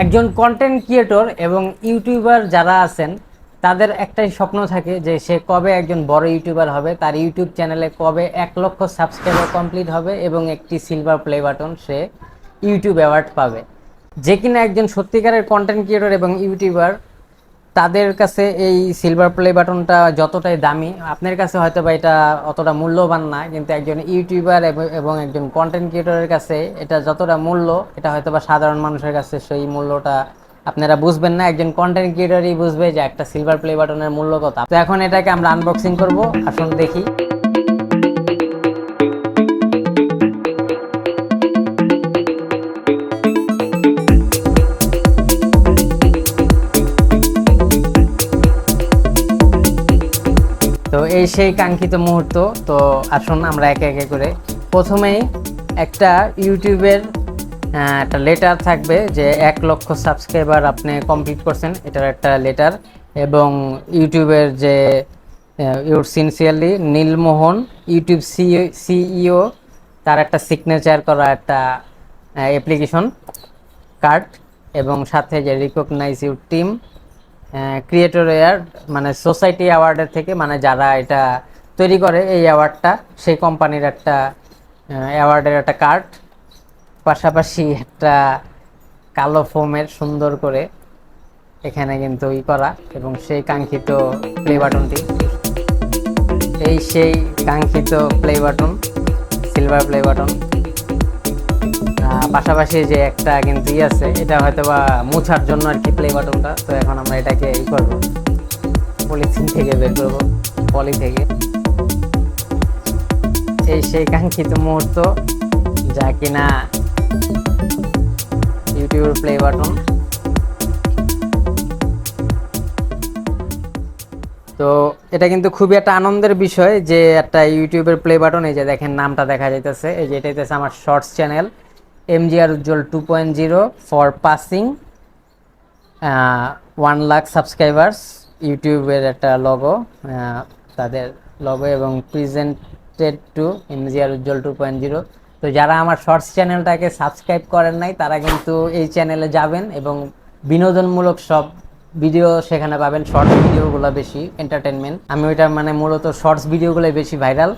একজন content creator এবং YouTuber যারা আছেন, তাদের একটাই স্বপ্ন থাকে যে সে কবে একজন বড় ইউটিউবার হবে, তার ইউটিউব চ্যানেলে কবে এক লক্ষ সাবস্ক্রাইবার কমপ্লিট হবে এবং একটি সিলভার প্লে বাটন সে ইউটিউব অ্যাওয়ার্ড পাবে। যে কিনা একজন সত্যিকারের কন্টেন্ট ক্রিয়েটর এবং ইউটিউবার তাদের কাছে এই সিলভার প্লে বাটনটা যতটাই দামি, আপনার কাছে হয়তো বা এটা অতটা মূল্যবান না, কিন্তু একজন ইউটিউবার এবং- একজন কন্টেন্ট ক্রিয়েটরের কাছে এটা যতটা মূল্য, এটা হয়তো বা সাধারণ মানুষের কাছে সেই মূল্যটা আপনারা বুঝবেন না। একজন কন্টেন্ট ক্রিয়েটরই বুঝবে যে একটা সিলভার প্লে বাটনের মূল্য কত। তো এখন এটাকে আমরা আনবক্সিং করব, আসুন দেখি। এই সেই কাঙ্ক্ষিত মুহূর্ত। তো আসুন আমরা একে একে করে। প্রথমেই একটা ইউটিউবের একটা লেটার থাকবে যে এক লক্ষ সাবস্ক্রাইবার আপনি কমপ্লিট করছেন। এটার একটা লেটার এবং ইউটিউবের যে your sincerely Neal Mohan, YouTube C CEO, তার একটা সিগনেচার করা একটা অ্যাপ্লিকেশন কার্ড এবং সাথে যে recognise your team creator award মানে সোসাইটি অ্যাওয়ার্ডের থেকে মানে যারা এটা তৈরি করে, এই অ্যাওয়ার্ডটা সেই কোম্পানির একটা অ্যাওয়ার্ডের একটা কার্ড পাশাপাশি একটা কালো ফোমের সুন্দর করে এখানে কিন্তু ই করা এবং সেই কাঙ্ক্ষিত প্লে বাটনটি এই সেই কাঙ্ক্ষিত play button silver play button পাশাপাশি যে একটা কিন্তু ই আছে, এটা হয়তো বা মুছার জন্য আর কি প্লে বাটনটা তো এখন আমরা এটাকে ই করব। পলিথিন থেকে বের করব। পলি থেকে। এই সেই কাঙ্ক্ষিত মুহূর্ত, যা কিনা ইউটিউবের প্লে বাটন তো এটা কিন্তু খুবই একটা আনন্দের বিষয় যে একটা ইউটিউবের প্লে বাটন এই যে দেখেন নামটা দেখা যাইতেছে। এই যে এটা আমার shorts channel MGR Ujjwal two point zero for passing one lakh subscribers ইউটিউবের একটা লগো তাদের লগো এবং presented to MGR Ujjwal two point zero তো যারা আমার শর্টস চ্যানেলটাকে সাবস্ক্রাইব করেন নাই, তারা কিন্তু এই চ্যানেলে যাবেন এবং বিনোদনমূলক সব ভিডিও সেখানে পাবেন শর্টস ভিডিওগুলো বেশি এন্টারটেনমেন্ট আমি ওইটা মানে মূলত শর্টস ভিডিওগুলোই বেশি ভাইরাল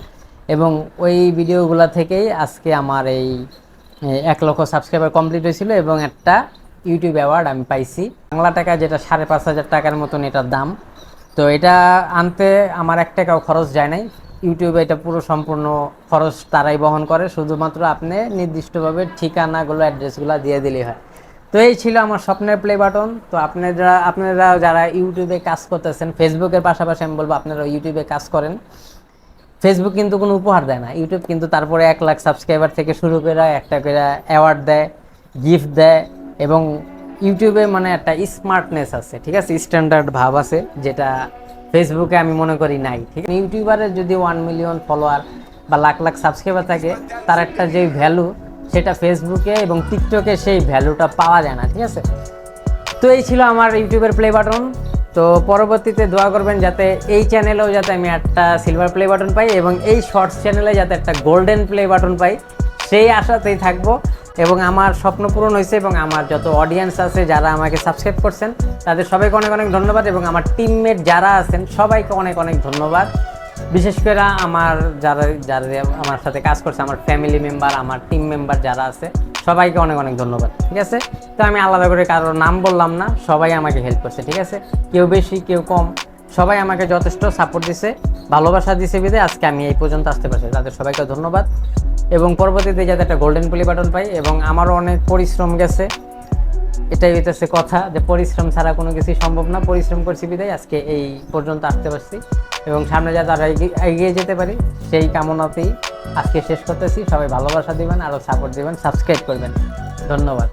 এবং ওই ভিডিওগুলো থেকেই আজকে আমার এই এক লক্ষ সাবস্ক্রাইবার কমপ্লিট হয়েছিল এবং একটা ইউটিউব অ্যাওয়ার্ড আমি পাইছি। বাংলা টাকা যেটা সাড়ে পাঁচ হাজার টাকার মতন এটার দাম। তো এটা আনতে আমার এক টাকাও খরচ যায় নাই। ইউটিউবে এটা পুরো সম্পূর্ণ খরচ তারাই বহন করে। শুধুমাত্র আপনি নির্দিষ্টভাবে ঠিকানাগুলো অ্যাড্রেসগুলো দিয়ে দিলেই হয়। তো এই ছিল আমার স্বপ্নের প্লে বাটন তো আপনারা আপনারা যারা ইউটিউবে কাজ করতেছেন ফেসবুকের পাশাপাশি আমি বলব আপনারা ইউটিউবে কাজ করেন। ফেসবুক কিন্তু কোনো উপহার দেয় না ইউটিউব কিন্তু তারপরে এক লাখ সাবস্ক্রাইবার থেকে শুরু করে একটা করে অ্যাওয়ার্ড দেয় গিফট দেয় এবং ইউটিউবে মানে একটা স্মার্টনেস আছে, ঠিক আছে? স্ট্যান্ডার্ড ভাব আছে যেটা ফেসবুকে আমি মনে করি নাই, ঠিক আছে? ইউটিউবারের যদি ওয়ান মিলিয়ন ফলোয়ার বা লাখ লাখ সাবস্ক্রাইবার থাকে, তার একটা যে ভ্যালু সেটা ফেসবুকে এবং টিকটকে সেই ভ্যালুটা পাওয়া যায় না, ঠিক আছে? তো এই ছিল আমার ইউটিউবের প্লে বাটন তো পরবর্তীতে দোয়া করবেন যাতে এই চ্যানেলেও যাতে আমি একটা সিলভার প্লে বাটন পাই এবং এই শর্টস চ্যানেলে যাতে একটা গোল্ডেন প্লে বাটন পাই, সেই আশাতেই থাকব এবং আমার স্বপ্ন পূরণ হয়েছে এবং আমার যত অডিয়েন্স আছে যারা আমাকে সাবস্ক্রাইব করছেন, তাদের সবাইকে অনেক অনেক ধন্যবাদ এবং আমার টিমমেট যারা আছেন, সবাইকে অনেক অনেক ধন্যবাদ। বিশেষ করে আমার যারা যারা আমার সাথে কাজ করছে, আমার ফ্যামিলি মেম্বার আমার টিম মেম্বার যারা আছে সবাইকে অনেক অনেক ধন্যবাদ, ঠিক আছে? তো আমি আলাদা করে কারোর নাম বললাম না, সবাই আমাকে হেল্প করছে, ঠিক আছে? কেউ বেশি, কেউ কম, সবাই আমাকে যথেষ্ট সাপোর্ট দিছে, ভালোবাসা দিছে বিদে আজকে আমি এই পর্যন্ত আসতে পারছি তাদের সবাইকে ধন্যবাদ। এবং পরবর্তীতে যাতে একটা গোল্ডেন পুলি বাটন পাই, এবং আমারও অনেক পরিশ্রম গেছে, এটাই হইতেছে কথা যে পরিশ্রম ছাড়া কোনো কিছুই সম্ভব না। পরিশ্রম করছি বিদায় আজকে এই পর্যন্ত আসতে পারছি। এবং সামনে যাতে আরও এগিয়ে- এগিয়ে যেতে পারি, সেই কামনাতেই আজকে শেষ করতেছি। সবাই ভালোবাসা দিবেন আরও সাপোর্ট দিবেন সাবস্ক্রাইব করবেন। ধন্যবাদ।